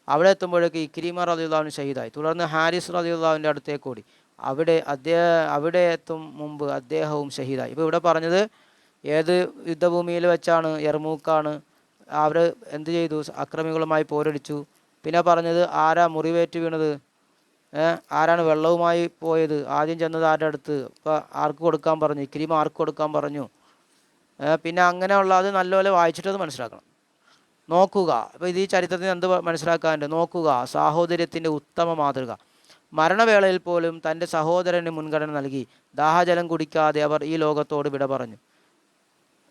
അവിടെ എത്തുമ്പോഴേക്ക് ഇക്രീമ റദിയുള്ളാവിന് ഷഹീദായി. തുടർന്ന് ഹാരിസ് റദിയുള്ളാവിന്റെ അടുത്തേക്ക് ഓടി. അവിടെ അദ്ദേഹം അവിടെ എത്തും മുമ്പ് അദ്ദേഹവും ഷഹീദായി. ഇപ്പോൾ ഇവിടെ പറഞ്ഞത് ഏത് യുദ്ധഭൂമിയിൽ വെച്ചാണ്? എർമൂക്കാണ്. അവർ എന്ത് ചെയ്തു? അക്രമികളുമായി പോരടിച്ചു. പിന്നെ പറഞ്ഞത് ആരാ മുറിവേറ്റ് വീണത്? ആരാണ് വെള്ളവുമായി പോയത്? ആദ്യം ചെന്നത് ആരുടെ അടുത്ത്? ഇപ്പോൾ ആർക്ക് കൊടുക്കാൻ പറഞ്ഞു? ഇക്കിരിമ ആർക്ക് കൊടുക്കാൻ പറഞ്ഞു? പിന്നെ അങ്ങനെയുള്ള അത് നല്ലപോലെ വായിച്ചിട്ട് മനസ്സിലാക്കണം. നോക്കുക. അപ്പോൾ ഇത് ഈ ചരിത്രത്തിന് എന്ത് മനസ്സിലാക്കാനുണ്ട്? നോക്കുക. സാഹോദര്യത്തിന്റെ ഉത്തമ മാതൃക. മരണവേളയിൽ പോലും തന്റെ സഹോദരന് മുൻഗണന നൽകി. ദാഹജലം കുടിക്കാതെ അവർ ഈ ലോകത്തോട് വിട പറഞ്ഞു.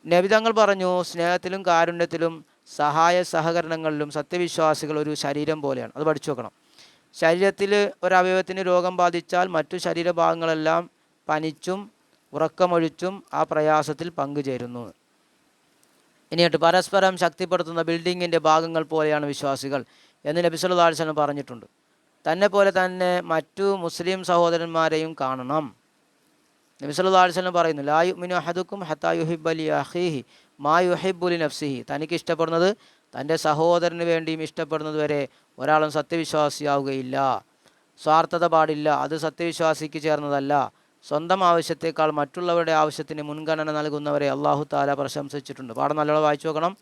നബിതങ്ങൾ പറഞ്ഞു സ്നേഹത്തിലും കാരുണ്യത്തിലും സഹായ സഹകരണങ്ങളിലും സത്യവിശ്വാസികൾ ഒരു ശരീരം പോലെയാണ്. അത് പഠിച്ചു വെക്കണം. ശരീരത്തിൽ ഒരവയവത്തിന് രോഗം ബാധിച്ചാൽ മറ്റു ശരീരഭാഗങ്ങളെല്ലാം പനിച്ചും ഉറക്കമൊഴിച്ചും ആ പ്രയാസത്തിൽ പങ്കുചേരുന്നു. ഇനിയിട്ട് പരസ്പരം ശക്തിപ്പെടുത്തുന്ന ബിൽഡിങ്ങിന്റെ ഭാഗങ്ങൾ പോലെയാണ് വിശ്വാസികൾ എന്ന് നബി സല്ലല്ലാഹു അലൈഹി വസല്ലം പറഞ്ഞിട്ടുണ്ട്. തന്നെ പോലെ തന്നെ മറ്റു മുസ്ലിം സഹോദരന്മാരെയും കാണണം. നബി സല്ലല്ലാഹു അലൈഹി വസല്ലം പറയുന്നു ലാ യുമിനു അഹദുക്കും ഹത്താ യുഹിബലി അഹീഹി മാ യുഹിബുലി നഫ്സിഹി. തനിക്ക് ഇഷ്ടപ്പെടുന്നത് തന്റെ സഹോദരന് വേണ്ടിയും ഇഷ്ടപ്പെടുന്നത് വരെ ഒരാളും സത്യവിശ്വാസിയാവുകയില്ല. സ്വാർത്ഥത പാടില്ല അത് സത്യവിശ്വാസിക്ക് ചേർന്നതല്ല. സ്വന്തം ആവശ്യത്തേക്കാൾ മറ്റുള്ളവരുടെ ആവശ്യത്തിന് മുൻഗണന നൽകുന്നവരെ അള്ളാഹു താല പ്രശംസിച്ചിട്ടുണ്ട്. പാഠം നല്ലോണം വായിച്ചു നോക്കണം.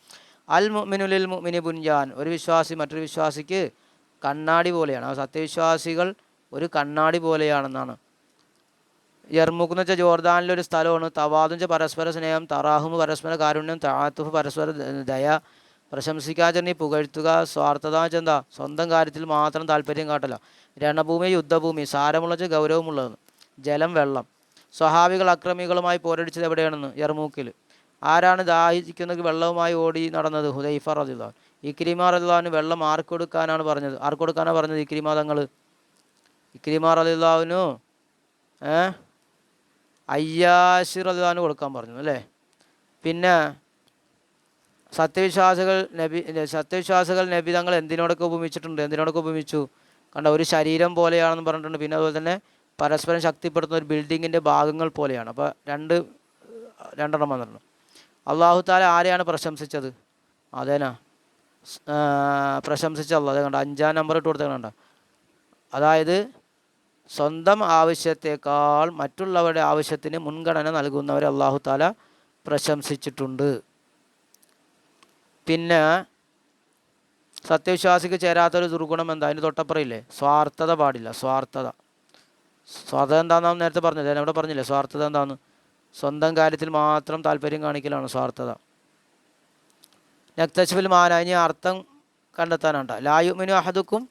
അൽ മുഅ്മിനുലിൽ മുഅ്മിനി ബുൻജാൻ. ഒരു വിശ്വാസി മറ്റൊരു വിശ്വാസിക്ക് കണ്ണാടി പോലെയാണ്. ആ സത്യവിശ്വാസികൾ ഒരു കണ്ണാടി പോലെയാണെന്നാണ്. യർമുക്ക് എന്ന് വെച്ചാൽ ജോർദാനിലൊരു സ്ഥലമാണ്. തവാദും വെച്ചാൽ പരസ്പര സ്നേഹം തറാഹും പരസ്പര കാരുണ്യം താത്തുഫ് പരസ്പര ദയ പ്രശംസിക്കാച്ചെന്നീ പുകഴ്ത്തുക സ്വാർത്ഥത എന്താ? സ്വന്തം കാര്യത്തിൽ മാത്രം താല്പര്യം കാട്ടല. രണഭൂമി യുദ്ധഭൂമി സാരമുള്ള വെച്ചാൽ ഗൗരവമുള്ളത്. ജലം വെള്ളം. സ്വഹാബികൾ അക്രമികളുമായി പോരടിച്ചത് എവിടെയാണെന്ന്? യർമൂക്കിൽ ആരാണ് ദാഹിക്കുന്നത് വെള്ളവുമായി ഓടി നടന്നത്? ഹുദൈഫ റദിള്ളാൻ ഇക്രിമാർ റദിള്ളാവിന് വെള്ളം ആർക്ക് കൊടുക്കാനാണ് പറഞ്ഞത്. ആർക്ക് കൊടുക്കാനാണ് പറഞ്ഞത് ഇക്രിമാ തങ്ങൾ ഇക്രിമ റദിള്ളാവിനു ഏഹ് അയ്യാശി റദിള്ളാവിന് കൊടുക്കാൻ പറഞ്ഞു അല്ലേ? പിന്നെ സത്യവിശ്വാസികൾ നബി സത്യവിശ്വാസികൾ നബി തങ്ങൾ എന്തിനോടൊക്കെ ഉപമിച്ചിട്ടുണ്ട് എന്തിനോടൊക്കെ ഉപമിച്ചു? കണ്ട ഒരു ശരീരം പോലെയാണെന്ന് പറഞ്ഞിട്ടുണ്ട്. പിന്നെ അതുപോലെ തന്നെ പരസ്പരം ശക്തിപ്പെടുത്തുന്ന ഒരു ബിൽഡിങ്ങിന്റെ ഭാഗങ്ങൾ പോലെയാണ്. അപ്പോൾ രണ്ട് രണ്ടെണ്ണം വന്നിട്ടുണ്ട്. അള്ളാഹു താല ആരെയാണ് പ്രശംസിച്ചത്? അതേനാ? പ്രശംസിച്ച അള്ളാഹ്. കണ്ട അഞ്ചാം നമ്പർ ഇട്ട് കൊടുത്തേ കണ്ട? അതായത് സ്വന്തം ആവശ്യത്തെക്കാൾ മറ്റുള്ളവരുടെ ആവശ്യത്തിന് മുൻഗണന നൽകുന്നവരെ അള്ളാഹു താല പ്രശംസിച്ചിട്ടുണ്ട്. പിന്നെ സത്യവിശ്വാസിക്ക് ചേരാത്തൊരു ദുർഗുണം എന്താ? അതിന് തൊട്ടപ്പുറയില്ലേ? സ്വാർത്ഥത പാടില്ല സ്വാർത്ഥത. സ്വാർത്ഥത എന്താണെന്ന് നേരത്തെ പറഞ്ഞത്? ഞാൻ ഇവിടെ പറഞ്ഞില്ലേ? സ്വാർത്ഥത എന്താന്ന്? സ്വന്തം കാര്യത്തിൽ മാത്രം താല്പര്യം കാണിക്കലാണ് സ്വാർത്ഥത. നക്തശ്ബിൽ മാനാഞ്ഞ അർത്ഥം കണ്ടെത്താനുണ്ട ലായുമിനു അഹദുക്കും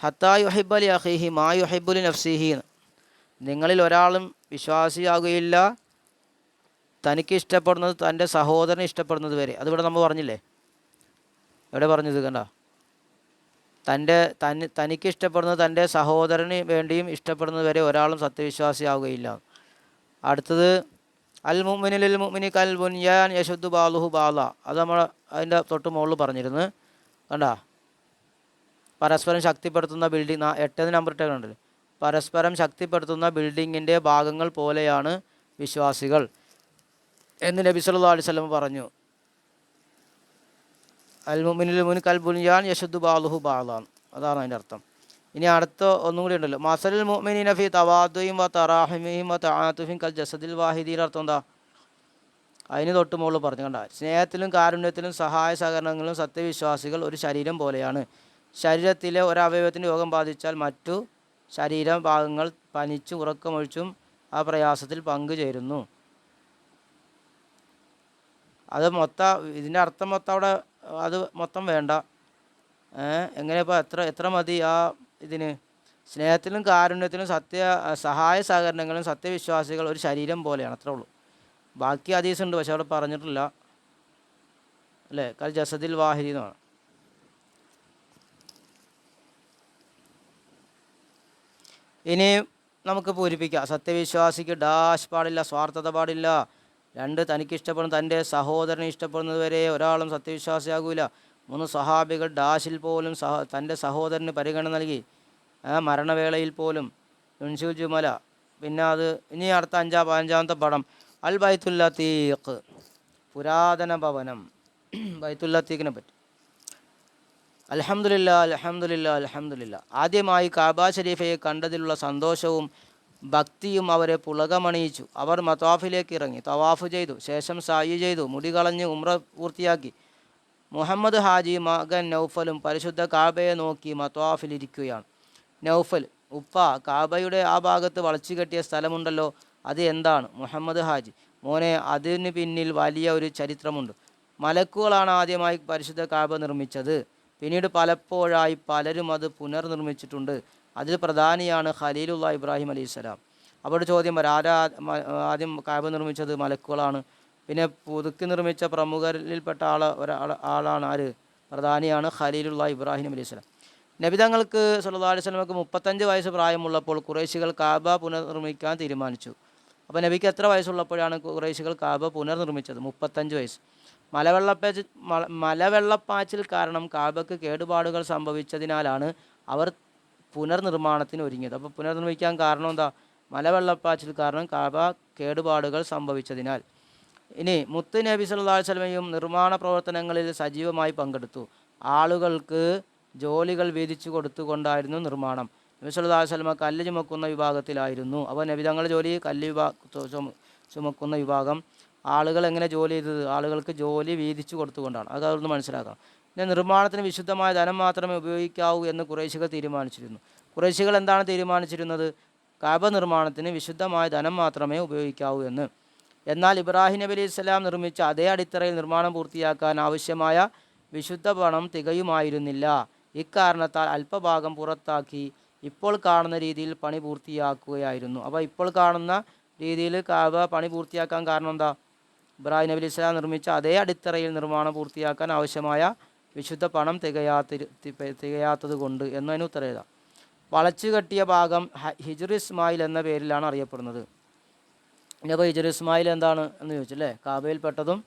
ഹത്താ യുഹിബലി അഹിഹി മാ യുഹിബുലി നഫ്സിഹി നിങ്ങളിൽ ഒരാളും വിശ്വാസിയാകുകയില്ല. തനിക്ക് ഇഷ്ടപ്പെടുന്നത് തന്റെ സഹോദരൻ ഇഷ്ടപ്പെടുന്നത് വരെ. അതിവിടെ നമ്മൾ പറഞ്ഞില്ലേ? എവിടെ പറഞ്ഞത് കണ്ട? തന്റെ തനി തനിക്ക് ഇഷ്ടപ്പെടുന്നത് തന്റെ സഹോദരന് വേണ്ടിയും ഇഷ്ടപ്പെടുന്നത് വരെ ഒരാളും സത്യവിശ്വാസിയാവുകയില്ല അടുത്തത് അൽ മുഅ്മിനിൽ മുമിനി കൽ ബുൻയാൻ യശുദ് ബാലുഹു ബാല അത് നമ്മൾ അതിന്റെ തൊട്ട് മുകളിൽ പറഞ്ഞിരുന്നു. കണ്ട? പരസ്പരം ശക്തിപ്പെടുത്തുന്ന ബിൽഡിംഗ് എട്ടത് നമ്പർ ടെക് കണ്ടല്ലേ? പരസ്പരം ശക്തിപ്പെടുത്തുന്ന ബിൽഡിങ്ങിന്റെ ഭാഗങ്ങൾ പോലെയാണ് വിശ്വാസികൾ. എന്ന് നബി സല്ലല്ലാഹു അലൈഹി വസല്ലം പറഞ്ഞു. അൽമുമിനിൽ മുൻ കൽ ബുൻയാൻ യശുദ്ധു ബാലുഹു ബാലാണ് അതാണ് അതിന്റെ അർത്ഥം. ഇനി അടുത്ത ഒന്നും കൂടി ഉണ്ടല്ലോ. മസൽ മുഅ്മിനീന ഫി തവാദുയും വ തആതുഫിൻ കൽ ജസദിൽ വാഹിദിയുടെ അർത്ഥം എന്താ? അതിന് തൊട്ട് മുകളിൽ പറഞ്ഞു കണ്ട? സ്നേഹത്തിലും കാരുണ്യത്തിലും സഹായ സഹകരണങ്ങളിലും സത്യവിശ്വാസികൾ ഒരു ശരീരം പോലെയാണ്. ശരീരത്തിലെ ഒരവയവത്തിന് രോഗം ബാധിച്ചാൽ മറ്റു ശരീര ഭാഗങ്ങൾ പനിച്ചും ഉറക്കമൊഴിച്ചും ആ പ്രയാസത്തിൽ പങ്കുചേരുന്നു. അത് മൊത്ത ഇതിന്റെ അർത്ഥം മൊത്തം അവിടെ അത് മൊത്തം വേണ്ട. എങ്ങനെയപ്പോൾ എത്ര എത്ര മതി ആ ഇതിന്? സ്നേഹത്തിലും കാരുണ്യത്തിലും സത്യ സഹായ സഹകരണങ്ങളും സത്യവിശ്വാസികൾ ഒരു ശരീരം പോലെയാണ് അത്രേ ഉള്ളൂ. ബാക്കി ഹദീസ് ഉണ്ട് പക്ഷെ അവിടെ പറഞ്ഞിട്ടില്ല. അല്ലേ? കൽ ജസദിൽ വാഹിരി എന്നാണ് ഇനി നമുക്ക് പൂരിപ്പിക്കാം. സത്യവിശ്വാസിക്ക് ഡാഷ് പാടില്ല സ്വാർത്ഥത പാടില്ല. രണ്ട് തനിക്ക് ഇഷ്ടപ്പെടുന്ന തന്റെ സഹോദരനെ ഇഷ്ടപ്പെടുന്നത് വരെ ഒരാളും സത്യവിശ്വാസിയാകൂല. മൂന്ന് സഹാബികൾ ഡാഷിൽ പോലും സഹ തന്റെ സഹോദരന് പരിഗണന നൽകി. മരണവേളയിൽ പോലും. യുൻഷു ജുമല. പിന്നെ അത് ഇനി അടുത്ത അഞ്ചാം പതിനഞ്ചാമത്തെ പടം. അൽ ബൈത്തുല്ലത്തീഖ് പുരാതന ഭവനം. ബൈത്തുല്ലത്തീഖിനെ പറ്റി. അലഹമുല്ല അലഹമുല്ല അലഹമുല്ല ആദ്യമായി കാബ ഷരീഫയെ കണ്ടതിലുള്ള സന്തോഷവും ഭക്തിയും അവരെ പുളകമണിയിച്ചു. അവർ മത്താഫിലേക്ക് ഇറങ്ങി തവാഫ് ചെയ്തു ശേഷം സായി ചെയ്തു മുടി കളഞ്ഞ് ഉമ്ര പൂർത്തിയാക്കി. മുഹമ്മദ് ഹാജി മകൻ നൗഫലും പരിശുദ്ധ കാബയെ നോക്കി മതാഫിലിരിക്കുകയാണ്. നൗഫൽ ഉപ്പ കാബയുടെ ആ ഭാഗത്ത് വളച്ചു കെട്ടിയ സ്ഥലമുണ്ടല്ലോ അത് എന്താണ്? മുഹമ്മദ് ഹാജി മോനെ അതിന് പിന്നിൽ വലിയ ഒരു ചരിത്രമുണ്ട്. മലക്കുകളാണ് ആദ്യമായി പരിശുദ്ധ കാബ നിർമ്മിച്ചത്. പിന്നീട് പലപ്പോഴായി പലരും അത് പുനർനിർമ്മിച്ചിട്ടുണ്ട്. അതിൽ പ്രധാനിയാണ് ഖലീലുള്ള ഇബ്രാഹിം അലൈഹി സ്വലാം. അവരുടെ ചോദ്യം ആരാ ആദ്യം കാബ നിർമ്മിച്ചത് മലക്കുകളാണ്. പിന്നെ പുതുക്കി നിർമ്മിച്ച പ്രമുഖരിൽപ്പെട്ട ആൾ ഒരാൾ ആളാണ് ആര്? പ്രധാനിയാണ് ഖലീലുള്ള ഇബ്രാഹിം അലൈഹി സ്വലാം. നബിതങ്ങൾക്ക് സല്ലല്ലാഹു അലൈഹി സ്വലമക്ക് മുപ്പത്തഞ്ച് വയസ്സ് പ്രായമുള്ളപ്പോൾ കുറേശികൾ കാബ പുനർനിർമ്മിക്കാൻ തീരുമാനിച്ചു. അപ്പോൾ നബിക്ക് എത്ര വയസ്സുള്ളപ്പോഴാണ് കുറേശികൾ കാബ പുനർനിർമ്മിച്ചത്? മുപ്പത്തഞ്ച് വയസ്സ്. മലവെള്ളപ്പാച്ച് മല- മലവെള്ളപ്പാച്ചിൽ കാരണം കാബക്ക് കേടുപാടുകൾ സംഭവിച്ചതിനാലാണ് അവർ പുനർനിർമ്മാണത്തിന് ഒരുങ്ങിയത്. അപ്പോൾ പുനർനിർമ്മിക്കാൻ കാരണം എന്താ? മലവെള്ളപ്പാച്ചിൽ കാരണം കാബ കേടുപാടുകൾ സംഭവിച്ചതിനാൽ. ഇനി മുത്ത് നബി അലൈഹി വസല്ലമയും നിർമ്മാണ പ്രവർത്തനങ്ങളിൽ സജീവമായി പങ്കെടുത്തു. ആളുകൾക്ക് ജോലികൾ വീതിച്ചു കൊടുത്തുകൊണ്ടായിരുന്നു നിർമ്മാണം. നബി അലൈഹി വസല്ലമ കല്ല് ചുമക്കുന്ന വിഭാഗത്തിലായിരുന്നു. അപ്പോൾ നബി തങ്ങളുടെ ജോലി കല്ല് വിഭാ ചുമക്കുന്ന വിഭാഗം ആളുകൾ എങ്ങനെ ജോലി ചെയ്തത്? ആളുകൾക്ക് ജോലി വീതിച്ചു കൊടുത്തുകൊണ്ടാണ്. അത് അതൊന്ന് മനസ്സിലാക്കണം. പിന്നെ നിർമ്മാണത്തിന് വിശുദ്ധമായ ധനം മാത്രമേ ഉപയോഗിക്കാവൂ എന്ന് കുറേശികൾ തീരുമാനിച്ചിരുന്നു. കുറേശികൾ എന്താണ് തീരുമാനിച്ചിരുന്നത്? കാബ നിർമ്മാണത്തിന് വിശുദ്ധമായ ധനം മാത്രമേ ഉപയോഗിക്കാവൂ എന്ന്. എന്നാൽ ഇബ്രാഹിം നബി അലൈഹി സ്വലാം നിർമ്മിച്ച അതേ അടിത്തറയിൽ നിർമ്മാണം പൂർത്തിയാക്കാൻ ആവശ്യമായ വിശുദ്ധ പണം തികയുമായിരുന്നില്ല. ഇക്കാരണത്താൽ അല്പഭാഗം പുറത്താക്കി ഇപ്പോൾ കാണുന്ന രീതിയിൽ പണി പൂർത്തിയാക്കുകയായിരുന്നു. അപ്പോൾ ഇപ്പോൾ കാണുന്ന രീതിയിൽ കാബ പണി പൂർത്തിയാക്കാൻ കാരണം എന്താ? ഇബ്രാഹിം നബി ഇസ്ലാം നിർമ്മിച്ച അതേ അടിത്തറയിൽ നിർമ്മാണം പൂർത്തിയാക്കാൻ ആവശ്യമായ വിശുദ്ധ പണം തികയാത്തി തികയാത്തത് കൊണ്ട് എന്നതിന് ഉത്തരം എഴുതാം. വളച്ചു കെട്ടിയ ഭാഗം ഹിജുർ ഇസ്മായിൽ എന്ന പേരിലാണ് അറിയപ്പെടുന്നത്. ഇനിയപ്പോൾ ഹിജുർ ഇസ്മായിൽ എന്താണ് എന്ന് ചോദിച്ചു അല്ലേ കാബയിൽപ്പെട്ടതും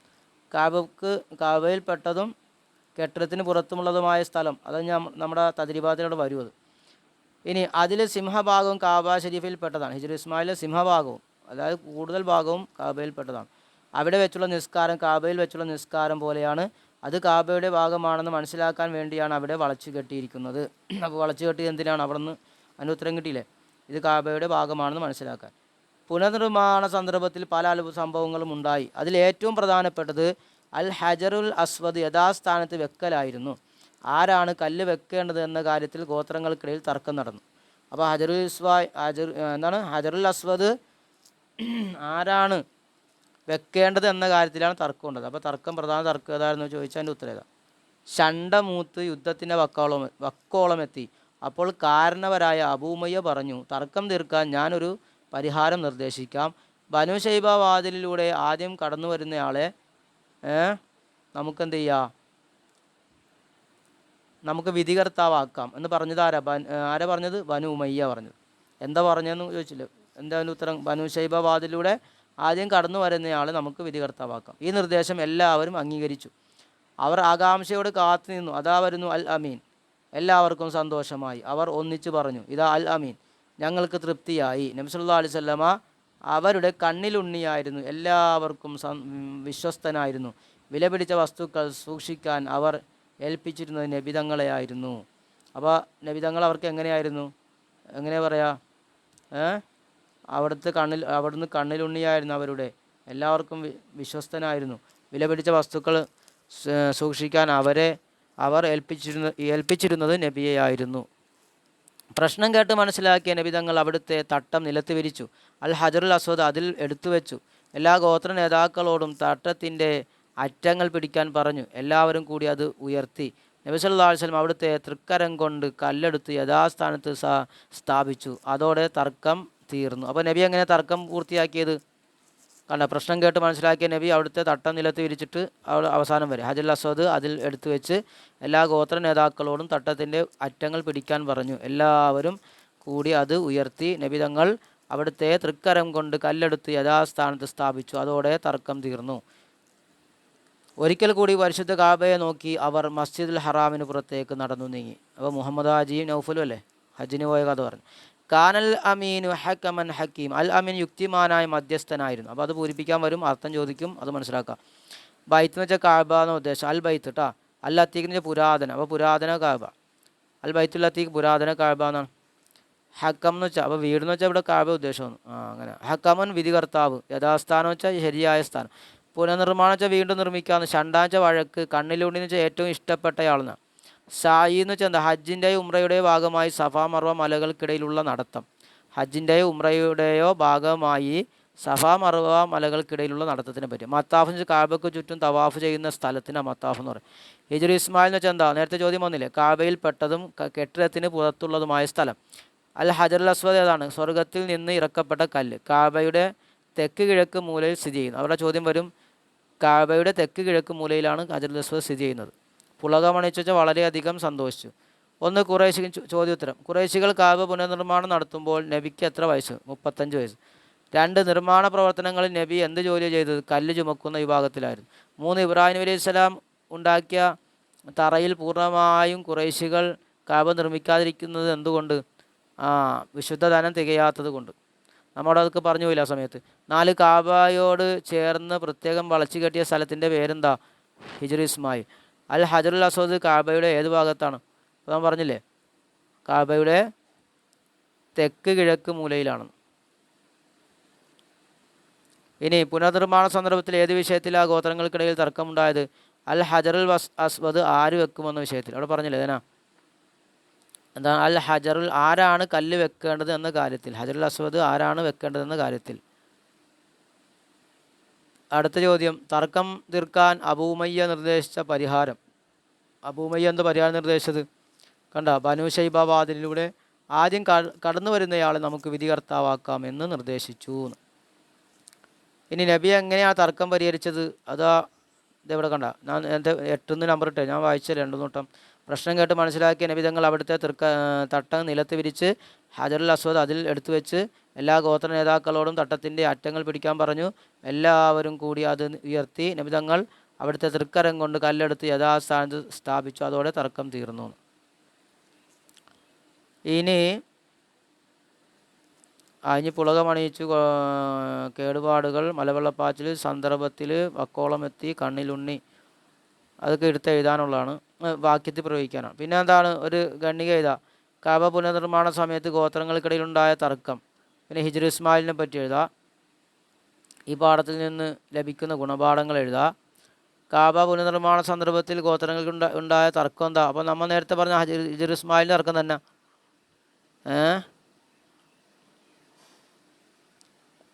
കാബക്ക് കാബയിൽപ്പെട്ടതും കെട്ടിടത്തിന് പുറത്തുമുള്ളതുമായ സ്ഥലം. അത് ഞാൻ നമ്മുടെ തദ്രിഭാത്തിലൂടെ വരും അത്. ഇനി അതിൽ സിംഹഭാഗവും കാബ ഷരീഫിൽ പെട്ടതാണ്. ഹിജർ ഇസ്മായിലെ സിംഹഭാഗവും അതായത് കൂടുതൽ ഭാഗവും കാബയിൽപ്പെട്ടതാണ് അവിടെ വെച്ചുള്ള നിസ്കാരം കാബയിൽ വെച്ചുള്ള നിസ്കാരം പോലെയാണ്. അത് കാബയുടെ ഭാഗമാണെന്ന് മനസ്സിലാക്കാൻ വേണ്ടിയാണ് അവിടെ വളച്ചു കെട്ടിയിരിക്കുന്നത്. അപ്പോൾ വളച്ചു കെട്ടിയത് എന്തിനാണ്? അവിടെ നിന്ന് അതിന് ഉത്തരം കിട്ടിയില്ലേ? ഇത് കാബയുടെ ഭാഗമാണെന്ന് മനസ്സിലാക്കാൻ. പുനർനിർമ്മാണ സന്ദർഭത്തിൽ പല അത്ഭുത സംഭവങ്ങളും ഉണ്ടായി. അതിൽ ഏറ്റവും പ്രധാനപ്പെട്ടത് അൽ ഹജറുൽ അസ്വദ് യഥാസ്ഥാനത്ത് വെക്കലായിരുന്നു. ആരാണ് കല്ല് വെക്കേണ്ടത് എന്ന കാര്യത്തിൽ ഗോത്രങ്ങൾക്കിടയിൽ തർക്കം നടന്നു. അപ്പോൾ ഹജറുൽ ഇസ്വായ് ഹജർ എന്താണ്? ഹജറുൽ അസ്വദ് ആരാണ് വെക്കേണ്ടത് എന്ന കാര്യത്തിലാണ് തർക്കം ഉണ്ടത് അപ്പോൾ തർക്കം പ്രധാന തർക്കം ഏതായിരുന്നു ചോദിച്ചാൽ എന്റെ ഉത്തരം ഏതാ ഷണ്ടമൂത്ത് യുദ്ധത്തിന്റെ വക്കോളം വക്കോളം എത്തി അപ്പോൾ കാരണവരായ അബൂമയ്യ പറഞ്ഞു തർക്കം തീർക്കാൻ ഞാനൊരു പരിഹാരം നിർദ്ദേശിക്കാം. ബനു വാതിലിലൂടെ ആദ്യം കടന്നു വരുന്നയാളെ നമുക്ക് നമുക്കെന്ത് ചെയ്യാം നമുക്ക് വിധികർത്താവാക്കാം എന്ന് പറഞ്ഞത് ആരാ? ബൻ ആരാ പറഞ്ഞത്? ബനു ഉമയ്യ പറഞ്ഞത്. എന്താ പറഞ്ഞതെന്ന് ചോദിച്ചില്ല? എന്താ അതിന്റെ ഉത്തരം? ബനു ശൈബ വാതിലൂടെ ആദ്യം കടന്നു വരുന്നയാളെ നമുക്ക് വിധികർത്താവാക്കാം. ഈ നിർദ്ദേശം എല്ലാവരും അംഗീകരിച്ചു. അവർ ആകാംക്ഷയോട് കാത്തു നിന്നു. അതാ വരുന്നു അൽ അമീൻ. എല്ലാവർക്കും സന്തോഷമായി. അവർ ഒന്നിച്ചു പറഞ്ഞു ഇതാ അൽ അമീൻ. ഞങ്ങൾക്ക് തൃപ്തിയായി. നബ്സല്ലാ അലൈഹി സ്വല്ലമ അവരുടെ കണ്ണിലുണ്ണിയായിരുന്നു. എല്ലാവർക്കും വിശ്വസ്തനായിരുന്നു. വിലപിടിച്ച വസ്തുക്കൾ സൂക്ഷിക്കാൻ അവർ ഏൽപ്പിച്ചിരുന്നത് നബിതങ്ങളെയായിരുന്നു. അപ്പോൾ നബിതങ്ങൾ അവർക്ക് എങ്ങനെയായിരുന്നു? എങ്ങനെ പറയാ? ഏ? അവിടുത്തെ കണ്ണിൽ അവിടുന്ന് കണ്ണിലുണ്ണിയായിരുന്നു അവരുടെ എല്ലാവർക്കും വിശ്വസ്തനായിരുന്നു. വിലപിടിച്ച വസ്തുക്കൾ സൂക്ഷിക്കാൻ അവരെ അവർ ഏൽപ്പിച്ചിരുന്ന ഏൽപ്പിച്ചിരുന്നത് നബിയെയായിരുന്നു പ്രശ്നം കേട്ട് മനസ്സിലാക്കിയ നബി തങ്ങൾ അവിടുത്തെ തട്ടം നിലത്ത് വിരിച്ചു. അൽ ഹജറുൽ അസ്വദ് അതിൽ എടുത്തു വെച്ചു. എല്ലാ ഗോത്ര നേതാക്കളോടും തട്ടത്തിന്റെ അറ്റങ്ങൾ പിടിക്കാൻ പറഞ്ഞു. എല്ലാവരും കൂടി അത് ഉയർത്തി. നബി സല്ലല്ലാഹു അലൈഹി വസല്ലം അവിടുത്തെ തൃക്കരം കൊണ്ട് കല്ലെടുത്ത് യഥാസ്ഥാനത്ത് സ്ഥാപിച്ചു. അതോടെ തർക്കം തീർന്നു. അപ്പോൾ നബി എങ്ങനെ തർക്കം പൂർത്തിയാക്കിയത്? കണ്ട പ്രശ്നം കേട്ട് മനസ്സിലാക്കിയ നബി അവിടുത്തെ തട്ടം നിലത്ത് വിരിച്ചിട്ട് അവിടെ അവസാനം വരെ ഹജൽ അസ്വദ് അതിൽ എടുത്തു വെച്ച് എല്ലാ ഗോത്ര നേതാക്കളോടും തട്ടത്തിന്റെ അറ്റങ്ങൾ പിടിക്കാൻ പറഞ്ഞു. എല്ലാവരും കൂടി അത് ഉയർത്തി നബി തങ്ങൾ അവിടുത്തെ തൃക്കരം കൊണ്ട് കല്ലെടുത്ത് യഥാസ്ഥാനത്ത് സ്ഥാപിച്ചു. അതോടെ തർക്കം തീർന്നു. ഒരിക്കൽ കൂടി പരിശുദ്ധ കാബയെ നോക്കി അവർ മസ്ജിദുൽ ഹറാമിന് പുറത്തേക്ക് നടന്നു നീങ്ങി. അപ്പോൾ മുഹമ്മദ് ഹാജിയും നൗഫലും അല്ലേ? ഹജ്ജിന് പോയ കഥ പറഞ്ഞു. കാനൽ അമീനു ഹക്കമൻ ഹക്കീം. അൽ അമീൻ യുക്തിമാനായ മധ്യസ്ഥനായിരുന്നു. അപ്പോൾ അത് പൂരിപ്പിക്കാൻ വരും അർത്ഥം ചോദിക്കും അത് മനസ്സിലാക്കാം. ബൈത്ത് എന്ന് വെച്ചാൽ കാബ എന്ന ഉദ്ദേശം. അൽ ബൈത്ത് കേട്ടോ അൽ എന്ന് പുരാതന. അപ്പോൾ പുരാതന കാബ. അൽ ബൈത്തുൽ അത്തീഖ് പുരാതന കാബ എന്നാണ്. ഹക്കം എന്ന് വെച്ചാൽ അപ്പോൾ വീട് എന്ന് വെച്ചാൽ ഇവിടെ കാബ ഉദ്ദേശമാണ് ആ അങ്ങനെ. ഹക്കമൻ വിധികർത്താവ്. യഥാസ്ഥാനം വെച്ചാൽ ശരിയായ സ്ഥാനം. പുനർനിർമ്മാണം വെച്ചാൽ വീണ്ടും നിർമ്മിക്കാമെന്ന് ഷണ്ടാച്ച വഴക്ക്. എന്ന് വെച്ചാൽ ഏറ്റവും ഇഷ്ടപ്പെട്ടയാളെന്ന് സായി എന്ന് വെച്ചാൽ ഹജ്ജിന്റെയോ ഉമ്രയുടെയോ ഭാഗമായി സഫാ മർവ മലകൾക്കിടയിലുള്ള നടത്തം. ഹജ്ജിന്റെയോ ഉമ്രയുടെയോ ഭാഗമായി സഫാ മർവ മലകൾക്കിടയിലുള്ള നടത്തത്തിനെ പറ്റി. മത്താഫ് എന്ന് വെച്ചാൽ കാബയ്ക്ക് ചുറ്റും തവാഫ് ചെയ്യുന്ന സ്ഥലത്തിന് മത്താഫ് എന്ന് പറയും. ഹിജുർ ഇസ്മായിൽ എന്ന് വെച്ചാൽ എന്താ നേരത്തെ ചോദ്യം വന്നില്ലേ? കാബയിൽ പെട്ടതും കെട്ടിടത്തിന് പുറത്തുള്ളതുമായ സ്ഥലം. അൽ ഹജറുൽ അസ്വദ് ഏതാണ്? സ്വർഗത്തിൽ നിന്ന് ഇറക്കപ്പെട്ട കല്ല്. കാബയുടെ തെക്ക് കിഴക്ക് മൂലയിൽ സ്ഥിതി ചെയ്യുന്നു. അവരുടെ ചോദ്യം വരും. കാബയുടെ തെക്ക് കിഴക്ക് മൂലയിലാണ് ഹജറുൽ അസ്വദ് സ്ഥിതി ചെയ്യുന്നത്. പുളകമണിച്ചു വെച്ചാൽ വളരെയധികം സന്തോഷിച്ചു. ഒന്ന് കുറേശി ചോദ്യോത്തരം. കുറേശികൾ കാബ പുനർനിർമ്മാണം നടത്തുമ്പോൾ നബിക്ക് എത്ര വയസ്സ്? മുപ്പത്തഞ്ച് വയസ്സ്. രണ്ട് നിർമ്മാണ പ്രവർത്തനങ്ങളിൽ നബി എന്ത് ജോലി ചെയ്തത്? കല്ല് ചുമക്കുന്ന വിഭാഗത്തിലായിരുന്നു. മൂന്ന് ഇബ്രാഹിം അലൈഹി സ്വലാം ഉണ്ടാക്കിയ തറയിൽ പൂർണമായും കുറേശികൾ കാബ നിർമ്മിക്കാതിരിക്കുന്നത് എന്തുകൊണ്ട്? ആ വിശുദ്ധ ധനം തികയാത്തത് കൊണ്ട്. നമ്മുടെ അതൊക്കെ പറഞ്ഞു പോയില്ല ആ സമയത്ത്? നാല് കാബായോട് ചേർന്ന് പ്രത്യേകം വളച്ചു കെട്ടിയ സ്ഥലത്തിന്റെ പേരെന്താ? ഹിജറിസ്മായി അൽ ഹജറുൽ അസോദ് കാബയുടെ ഏത് ഭാഗത്താണ്? അപ്പോൾ ഞാൻ പറഞ്ഞില്ലേ? കാബയുടെ തെക്ക് കിഴക്ക് മൂലയിലാണ്. ഇനി പുനർനിർമ്മാണ സന്ദർഭത്തിൽ ഏത് വിഷയത്തിലാ ഗോത്രങ്ങൾക്കിടയിൽ തർക്കമുണ്ടായത്? അൽ ഹജറുൽ വസ് അസ്വദ് ആര് വെക്കുമെന്ന വിഷയത്തിൽ. അവിടെ പറഞ്ഞില്ലേ ഏനാ എന്താ അൽ ഹജറുൽ ആരാണ് കല്ല് വെക്കേണ്ടത് എന്ന കാര്യത്തിൽ. ഹജറുൽ അസ്വദ് ആരാണ് വെക്കേണ്ടത് എന്ന കാര്യത്തിൽ. അടുത്ത ചോദ്യം തർക്കം തീർക്കാൻ അബൂമയ്യ നിർദ്ദേശിച്ച പരിഹാരം. അബൂമയ്യ എന്ത് പരിഹാരം നിർദ്ദേശിച്ചത്? കണ്ട ബനു ഷൈബാബാദിലൂടെ ആദ്യം കടന്നു വരുന്നയാളെ നമുക്ക് വിധികർത്താവാക്കാം എന്ന് നിർദ്ദേശിച്ചു ഇനി നബി എങ്ങനെയാണ് തർക്കം പരിഹരിച്ചത്? അതാ ഇതെവിടെ കണ്ട ഞാൻ എന്റെ എട്ടുന്ന് നമ്പർ ഇട്ടേ ഞാൻ വായിച്ച രണ്ടു നോട്ടം. പ്രശ്നം കേട്ട് മനസ്സിലാക്കിയ നബി തങ്ങൾ അവിടുത്തെ തൃക്ക തട്ടം നിലത്ത് വിരിച്ച് ഹജറുൽ അസ്വദ് അതിൽ എടുത്തു വെച്ച് എല്ലാ ഗോത്ര നേതാക്കളോടും തട്ടത്തിന്റെ അറ്റങ്ങൾ പിടിക്കാൻ പറഞ്ഞു. എല്ലാവരും കൂടി അത് ഉയർത്തി നബി തങ്ങൾ അവിടുത്തെ തൃക്കരം കൊണ്ട് കല്ലെടുത്ത് യഥാസ്ഥാനത്ത് സ്ഥാപിച്ചു. അതോടെ തർക്കം തീർന്നു. ഇനി അഞ്ഞ് പുളകമണിയിച്ചു കേടുപാടുകൾ മലവെള്ളപ്പാച്ചിൽ സന്ദർഭത്തിൽ വക്കോളമെത്തി കണ്ണിലുണ്ണി. അതൊക്കെ എടുത്ത് എഴുതാനുള്ളതാണ്. വാക്യത്തിൽ പ്രയോഗിക്കാനാണ്. പിന്നെ എന്താണ് ഒരു ഗണ്ണിക എഴുതാം. കാബ പുനർനിർമ്മാണ സമയത്ത് ഗോത്രങ്ങൾക്കിടയിലുണ്ടായ തർക്കം. പിന്നെ ഹിജ്ര ഇസ്മായിലിനെ പറ്റി എഴുതുക ഈ പാഠത്തിൽ നിന്ന് ലഭിക്കുന്ന ഗുണപാഠങ്ങൾ എഴുതുക കാബ പുനർനിർമ്മാണ സന്ദർഭത്തിൽ ഗോത്രങ്ങൾക്ക് ഉണ്ടാ- ഉണ്ടായ തർക്കം എന്താ? അപ്പോൾ നമ്മൾ നേരത്തെ പറഞ്ഞ ഹജർ ഹിജർ ഇസ്മായിലിന്റെ തർക്കം തന്നെ. ഏ?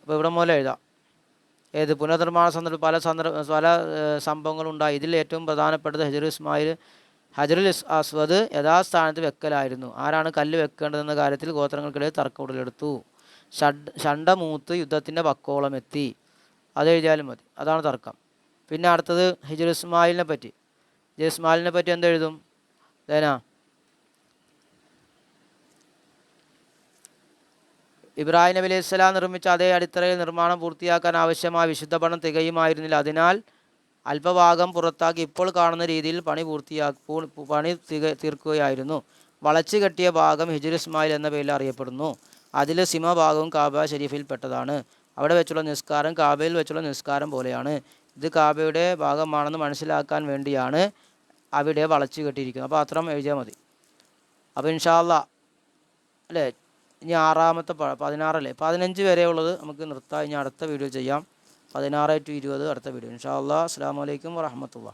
അപ്പോൾ ഇവിടെ മൂലം എഴുതാം. ഏത് പുനർനിർമ്മാണ സന്ദർഭം പല സന്ദർഭ പല സംഭവങ്ങളുണ്ടായി. ഇതിൽ ഏറ്റവും പ്രധാനപ്പെട്ടത് ഹജർ ഇസ്മായിൽ ഹജറുൽ അസ്വദ് യഥാസ്ഥാനത്ത് വെക്കലായിരുന്നു. ആരാണ് കല്ല് വെക്കേണ്ടതെന്ന കാര്യത്തിൽ ഗോത്രങ്ങൾക്കിടയിൽ തർക്കം ഉടലെടുത്തു. ഷണ്ട മൂത്ത് യുദ്ധത്തിന്റെ പക്കോളം എത്തി അത് എഴുതിയാലും മതി. അതാണ് തർക്കം. പിന്നെ അടുത്തത് ഹിജുർ ഇസ്മായിലിനെ പറ്റി. ഹിജുർ ഇസ്മായിലിനെ പറ്റി എന്തെഴുതും അതേനാ ഇബ്രാഹിം നബി അലൈഹി സ്വലാം നിർമ്മിച്ച അതേ അടിത്തറയിൽ നിർമ്മാണം പൂർത്തിയാക്കാൻ ആവശ്യമായ വിശുദ്ധ പണം തികയുമായിരുന്നില്ല. അതിനാൽ അല്പഭാഗം പുറത്താക്കി ഇപ്പോൾ കാണുന്ന രീതിയിൽ പണി പൂർത്തിയാ പണി തീർക്കുകയായിരുന്നു. വളച്ചു കെട്ടിയ ഭാഗം ഹിജുർ ഇസ്മായിൽ എന്ന പേരിൽ അറിയപ്പെടുന്നു. അതിൽ സിമഭാഗവും കാബ ഷരീഫിൽ പെട്ടതാണ് അവിടെ വെച്ചുള്ള നിസ്കാരം കാബയിൽ വെച്ചുള്ള നിസ്കാരം പോലെയാണ്. ഇത് കാബയുടെ ഭാഗമാണെന്ന് മനസ്സിലാക്കാൻ വേണ്ടിയാണ് അവിടെ വളച്ചു കെട്ടിയിരിക്കുന്നത്. അപ്പോൾ അത്രം എഴുതിയാൽ മതി. അപ്പോൾ ഇൻഷാല്ല അല്ലേ? ഇനി ആറാമത്തെ പതിനാറല്ലേ? പതിനഞ്ച് വരെയുള്ളത് നമുക്ക് നിർത്താം. ഇനി അടുത്ത വീഡിയോ ചെയ്യാം. പതിനാറ് ടു ഇരുപത് അടുത്ത വീഡിയോ. ഇൻഷാ അല്ലാ അസ്സാം വലൈക്കും